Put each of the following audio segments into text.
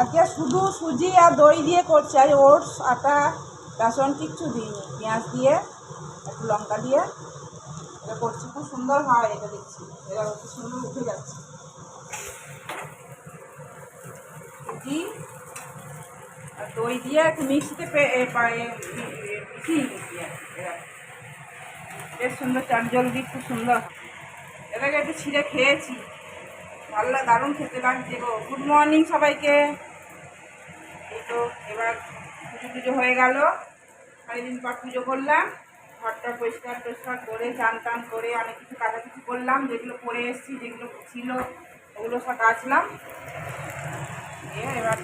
আজকে শুধু সুজি আর দই দিয়ে করছি আর ওটস আটা বেসন কিচ্ছু দিইনি। পেঁয়াজ দিয়ে একটু লঙ্কা দিয়ে। এটা করছি খুব সুন্দর হয় এটা দেখছি। এটা হচ্ছে সুন্দর উঠে যাচ্ছে। সুজি আর দই দিয়ে একটু মিক্সিতে পে- এ পা- এ- পি- এ পিষিয়ে নিচ্ছি আর কি, এবার। বেশ সুন্দর চাট জল দিয়ে খুব সুন্দর। এটাকে একটু ছিঁড়ে খেয়েছি। ভালো দারুণ খেতে লাগছে গো। গুড মর্নিং সবাইকে। তো এবার পুজো পুজো হয়ে গেল। সারাদিন পর পুজো করলাম। ঘরটা পরিষ্কার টরিষ্কার করে চান টান করে অনেক কিছু কাটাকুচি করলাম। যেগুলো পরে এসেছি, যেগুলো ছিল, ওগুলো সব কাচলাম। দিয়ে এবার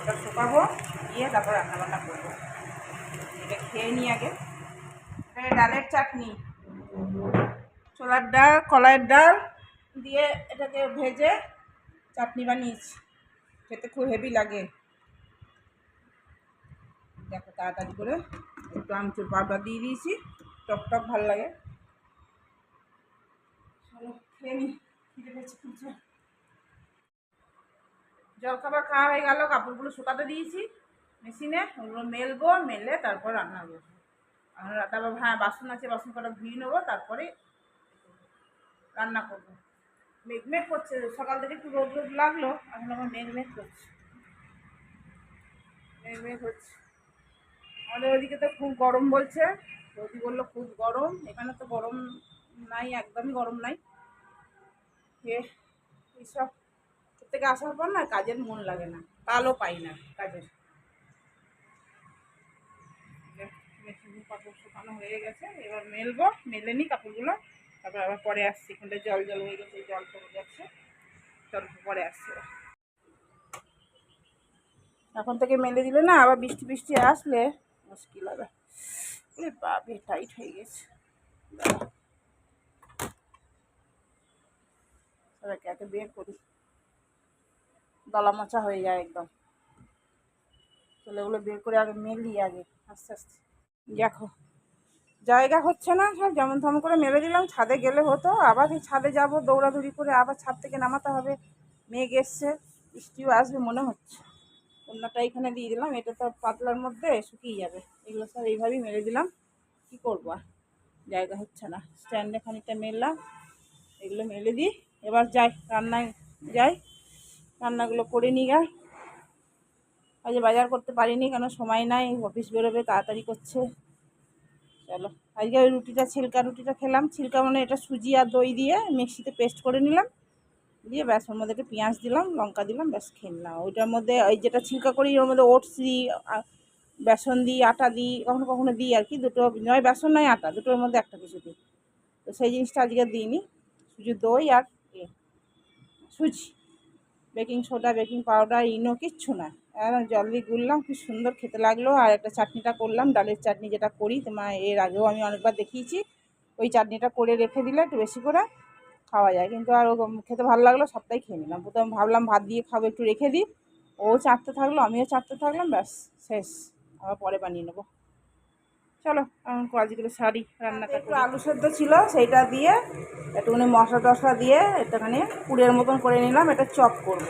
ওটা শুকাবো, দিয়ে তারপর রান্নাবান্না করব। এটা খেয়ে নিই আগে। ডালের চাটনি, ছোলার ডাল, কলাইয়ের ডাল দিয়ে এটাকে ভেজে চাটনি বানিয়েছি। খেতে খুব হেভি লাগে। দেখো তাড়াতাড়ি করে একটু আমচুর পাউডার দিয়ে দিয়েছি। টক টক ভালো লাগে। চলো খেয়ে খাওয়া হয়ে গেল, কাপড়গুলো শুকাতে দিয়েছি। মেশিনে ওগুলো মেলবো, মেলে তারপর রান্না করব। তারপর হ্যাঁ বাসন আছে, বাসন কটা ধুয়ে নেব, তারপরে রান্না করব। মেঘ মেঘ করছে, সকাল থেকে একটু রোদ রোদ লাগল, এখন আবার মেঘমেঘ মেঘ করছে। মেঘ মেঘ হচ্ছে আমাদের ওইদিকে তো খুব গরম বলছে। রোদি বলল, খুব গরম। এখানে তো গরম নাই, একদমই গরম নাই। এইসব থেকে আসার পর না কাজের মন লাগে না। তালও পাই না কাজের। কাপড় শুকানো হয়ে গেছে। এবার মেলবো, মেলে নি কাপড়গুলো। তারপর আবার পরে আসছি। এখানটা জল জল হয়ে গেছে, জল পড়ে যাচ্ছে। জল পরে আসছে। এখন থেকে মেলে দিলে না আবার বৃষ্টি বৃষ্টি আসলে মুশকিল হবে। এ বাপরে টাইট হয়ে গেছে। একে বের করি। দলা মোচা হয়ে যায় একদম। তাহলে ওগুলো বের করে আগে মেলি আগে, আস্তে আস্তে। দেখো, জায়গা হচ্ছে না, সব যেমন তেমন করে মেরে দিলাম। ছাদে গেলে হতো, আবার সেই ছাদে যাব, দৌড়াদৌড়ি করে আবার ছাদ থেকে নামাতে হবে। মেঘ এসছে, বৃষ্টিও আসবে, মনে হচ্ছে। অন্যটা এখানে দিয়ে দিলাম, এটা তো পাতলার মধ্যে শুকিয়ে যাবে। এগুলো সব এইভাবেই মেরে দিলাম। কি করব আর? জায়গা হচ্ছে না। স্ট্যান্ডে খানিকটা মেললাম, এগুলো মেলে দিই এবার যাই, রান্নায় যাই। রান্নাগুলো করে নিই গা আজকে বাজার করতে পারিনি, কেন সময় নাই, অফিস বেরোবে, তাড়াতাড়ি করছে। চলো, আজকে ওই রুটিটা, ছিলকা রুটিটা খেলাম। ছিলকা মানে এটা সুজি আর দই দিয়ে মিক্সিতে পেস্ট করে নিলাম। দিয়ে ব্যাস ওর মধ্যে একটু পেঁয়াজ দিলাম, লঙ্কা দিলাম, ব্যাস খেয়ে নিলাম। ওইটার মধ্যে ওই যেটা ছিলকা করি, ওর মধ্যে ওটস দিই বেসন দিই আটা দিই কখনো কখনো দিই আর কি। দুটো নয়, বেসন নয়, আটা, দুটোর মধ্যে একটা কিছু দিই। তো সেই জিনিসটা আজকে দিইনি সুজি দই আর সুজি। Baking soda, baking powder, Eno, কিচ্ছু না। একদম জল দিয়ে গুললাম, কি সুন্দর খেতে লাগল। আর একটা চাটনিটা করলাম, ডালের চাটনি যেটা করি তোমার এর আগেও আমি অনেকবার দেখিয়েছি। ওই চাটনিটা করে রেখে দিলে একটু বেশি করে। খাওয়া যায়। কিন্তু আর ও খেতে ভালো লাগল সবটাই খেয়ে নিলাম। প্রথমে ভাবলাম ভাত দিয়ে খাব একটু রেখে দিই। ও চাটতে থাকল আমিও চাটতে থাকলাম ব্যাস শেষ। আবার পরে বানিয়ে নেব। চলো এখন কাজগুলো সারি রান্নাটা একটু আলু সেদ্ধ ছিল সেইটা দিয়ে একটুখানি মশলা টশলা দিয়ে একটুখানি পুরের মতন করে নিলাম এটা চপ করব।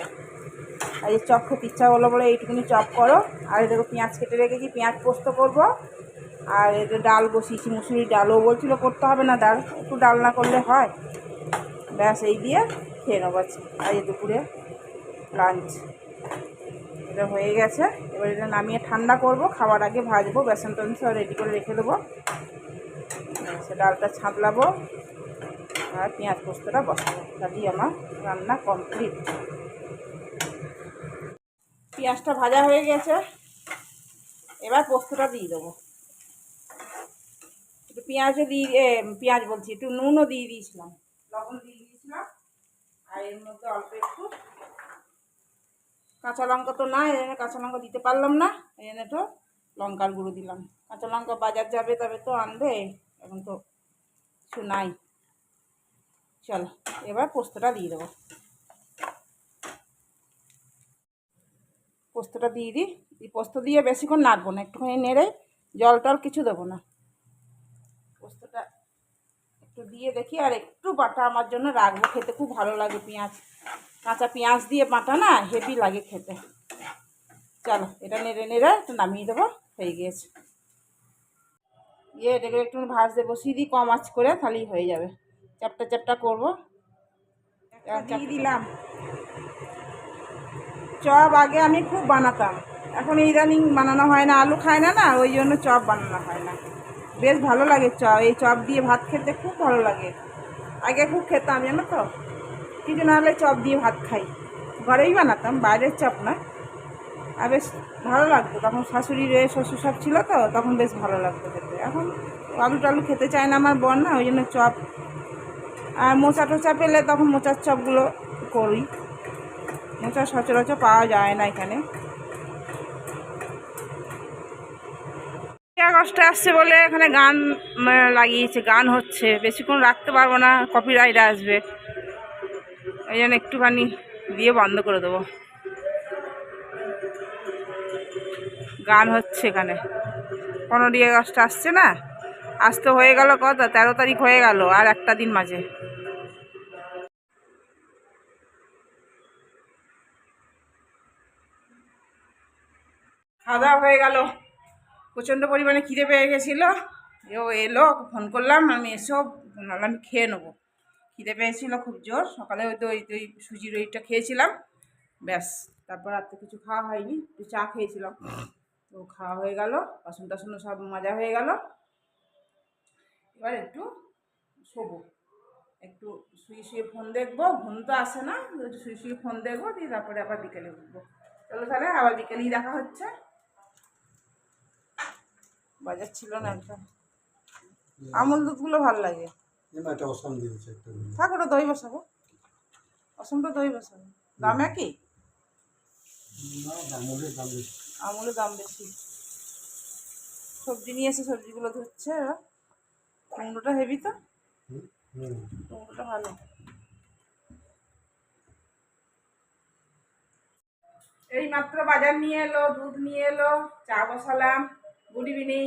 আর এই চপ খেতে ইচ্ছা করল বলে এইটুকুনি চপ করো। আর এই দেখো পেঁয়াজ কেটে রেখেছি পেঁয়াজ পোস্ত করব। আর এটা ডাল বসিয়েছি মুসুরির ডালও বলছিল করতে হবে না ডাল একটু ডাল না করলে হয়। ব্যাস, এই দিয়ে খেয়ে নেব আজকে। দুপুরে লাঞ্চ এটা হয়ে গেছে। এবার এটা নামিয়ে ঠান্ডা করব, খাওয়ার আগে ভাজবো, বেসন টেসন সব রেডি করে রেখে দেবো। সে ডালটা ছাঁতলাবো আর পেঁয়াজ পোস্তটা বসাবো। তাহলেই আমার রান্না কমপ্লিট পেঁয়াজটা ভাজা হয়ে গেছে। এবার পোস্তটা দিয়ে দেবো। একটু পেঁয়াজও দিয়ে পেঁয়াজ বলছি, একটু নুনও দিয়ে দিয়েছিলাম। লবণ দিয়ে আর এর মধ্যে অল্প একটু কাঁচা লঙ্কা তো না জন্য কাঁচা লঙ্কা দিতে পারলাম না জন্য তো লঙ্কার গুঁড়ো দিলাম। কাঁচা লঙ্কা বাজার যাবে তবে তো আনবে, এখন তো কিছু নাই। চলো, এবার পোস্তটা দিয়ে দেবো। পোস্তটা দিয়ে দিই, এই পোস্ত দিয়ে বেশিক্ষণ নাড়বো না, একটুখানি নেড়ে জল টল কিছু দেবো না। একটু দিয়ে দেখি আর একটু বাটা আমার জন্য রাখব খেতে খুব ভালো লাগে পেঁয়াজ। কাঁচা পেঁয়াজ দিয়ে বাটা না হেভি লাগে খেতে। চলো এটা নেড়ে নেড়ে একটু নামিয়ে দেবো হয়ে গিয়েছে। ইয়ে এটাকে একটু ভাজ দেবো সিঁড়ি কম আঁচ করে তাহলেই হয়ে যাবে। চ্যাপটা চ্যাপটা করব। দিয়ে দিলাম। চপ আগে আমি খুব বানাতাম। এখন ইদানিং বানানো হয় না আলু খায় না না ওই জন্য চপ বানানো হয় না। বেশ ভালো লাগে চপ, এই চপ দিয়ে ভাত খেতে খুব ভালো লাগে। আগে খুব খেতাম, জানো তো? কিছু না হলে চপ দিয়ে ভাত খাই। ঘরেই বানাতাম, বাইরের চপ না। আর বেশ ভালো লাগতো। তখন শাশুড়ি রে শ্বশুর সব ছিল তো, তখন বেশ ভালো লাগতো খেতে। এখন আলু টালু খেতে চায় না আমার বোন না, ওই জন্য চপ। আর মোচা টোচা পেলে তখন মোচার চপগুলো করি। মোচা সচরাচর পাওয়া যায় না এখানে। আগস্টে আসছে বলে এখানে গান লাগিয়েছে, গান হচ্ছে। বেশিক্ষণ রাখতে পারব না কপিরাইট আসবে। এই জন্য একটুখানি দিয়ে বন্ধ করে দেবো। গান হচ্ছে এখানে। পনেরোই আগস্ট আসছে না? আজ তো হয়ে গেল কত তেরো তারিখ হয়ে গেল, আর একটা দিন মাঝে খাওয়া দাওয়া হয়ে গেল। প্রচণ্ড পরিমাণে খিদে পেয়ে গেছিল। ও এলো, ফোন করলাম, আমি এসো, ভাবলাম আমি খেয়ে নেব। খিদে পেয়েছিল খুব জোর, সকালে ওই দই দই, সুজির ওইটা খেয়েছিলাম। ব্যাস, তারপর রাত্রে কিছু খাওয়া হয়নি, একটু চা খেয়েছিলাম। তো খাওয়া হয়ে গেল, বাসন টাসন সব মজা হয়ে গেল। এবার একটু শোবো, একটু শুয়ে শুয়ে ফোন দেখব, ঘুম তো আসে না, একটু শুয়ে শুয়ে ফোন দেখব, দিয়ে তারপরে আবার বিকেলে উঠবো। চলো তাহলে, আবার বিকেলেই দেখা হচ্ছে। বাজার ছিল না একটা আমুল দুধগুলো ভালো লাগে। থাক ওটা দই বসাবো। অসংখ্য দই বসাবো। দাম একই? না আমলের দাম বেশি। সবজি নিয়ে এসে সবজিগুলো ওরা কুমড়োটা হেভি তো। কুমড়োটা ভালো। এই মাত্র বাজার নিয়ে এলো দুধ নিয়ে এলো চা বসালাম। গুড ইভিনিং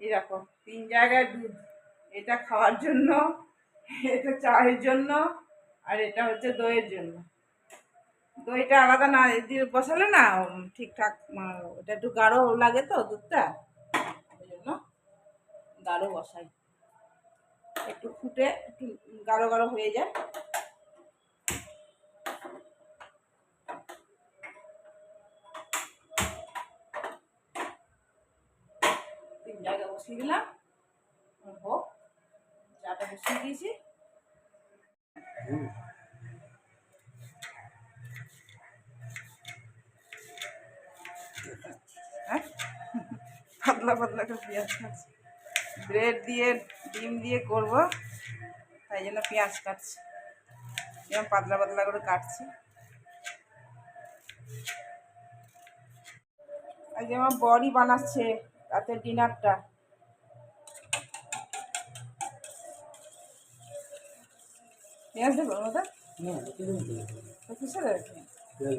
দেখো, তিন জায়গায় দুধ। এটা খাওয়ার জন্য, এটা চায়ের জন্য, আর এটা হচ্ছে দইয়ের জন্য। দইটা আলাদা না দিয়ে বসালে না ঠিকঠাক ওটা একটু গাঢ় লাগে তো দুধটা। ওই জন্য গাঢ় বসাই। একটু ফুটে, একটু গাঢ় গাঢ় হয়ে যায় তিন জায়গায় বসিয়ে দিলাম। হোক, চাটা বসিয়ে দিয়েছি। হ্যাঁ? পাতলা পাতলা করে পেঁয়াজ কাটছি। ব্রেড দিয়ে, ডিম দিয়ে করব, তাই জন্য পেঁয়াজ কাটছি। এরকম পাতলা পাতলা করে কাটছি। আজ আমার বড়ি বানাচ্ছে, রাতের ডিনারটা। না। তো কিসে পেঁয়াজ?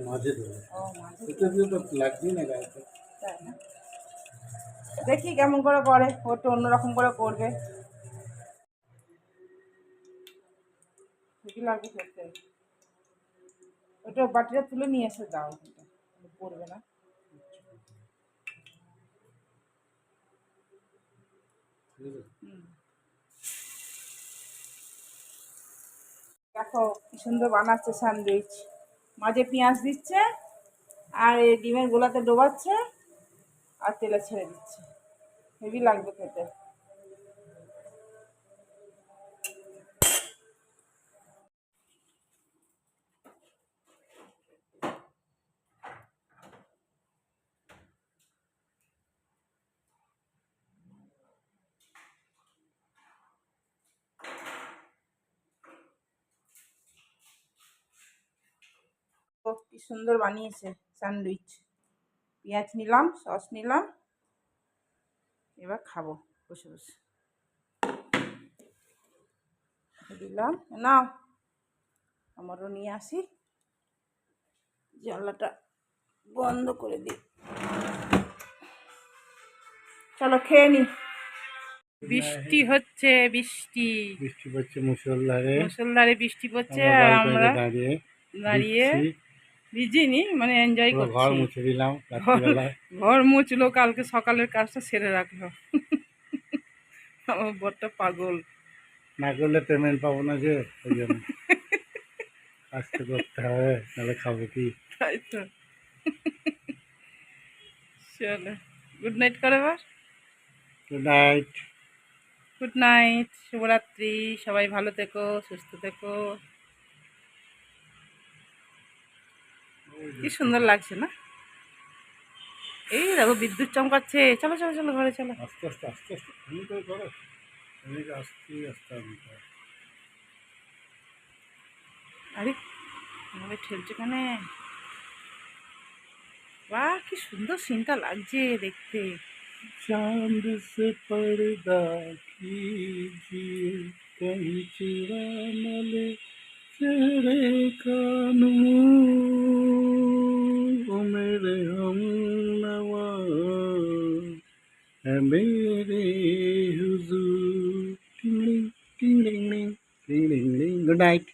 মাঝে দেবে ও মাঝে এটা দিয়ে তো লাগবেই না গায়ে তাই না? দেখি কেমন করে করে ও একটু অন্যরকম করে করবে লাগবে করতে ওটা বাটিটা তুলে নিয়ে এসে দাও পড়বে না হুম। দেখো কি সুন্দর বানাচ্ছে স্যান্ডউইচ। মাঝে পেঁয়াজ দিচ্ছে, আর এই ডিমের গোলাতে ডোবাচ্ছে, আর তেলে ছেড়ে দিচ্ছে। হেভি লাগবে খেতে। সুন্দর বানিয়েছে স্যান্ডউইচ। পেঁয়াজ নিলাম সস নিলাম এবার খাব বসে বসে। দিলাম নাও আমারও নিয়ে আসি। জানলাটা বন্ধ করে দিই। চলো খেয়ে নি। বৃষ্টি হচ্ছে বৃষ্টি। বৃষ্টি পড়ছে মুসলধারে মুসলধারে বৃষ্টি পড়ছে আমরা আর আমরা দাঁড়িয়ে। ভিজিনি মানে এনজয় পুরো ঘর মুছে দিলাম ঘর মুছলো কালকে সকালের কাজটা সেরে রাখল। আমার বরটা পাগল। না করলে পেমেন্ট পাবো না যে ওই জন্য। কাজ তো করতে হবে তাহলে খাব কি? তাই তো। চলো গুড নাইট করে এবার। গুড নাইট গুড নাইট শুভরাত্রি সবাই ভালো থেকো সুস্থ থেকো। কি সুন্দর লাগছে না এই দেখো বিদ্যুৎ চমকাচ্ছে চলো চলো চলো ঘরে চলো আস্তে আস্তে আস্তে আস্তে তুমি করে করো তুমি তো আস্তে আস্তে আমি করো। আরে আমাকে ঠেলছে কেন বাহ কি সুন্দর সিনটা লাগছে দেখতে चांद से पर्दा कीजिए कहीं चुरा न ले चेहरे का नूर ओ मेरे हम नवा है मेरे हुजूर टिंग टिंग टिंग टिंग टिंग टिंग गुड नाइट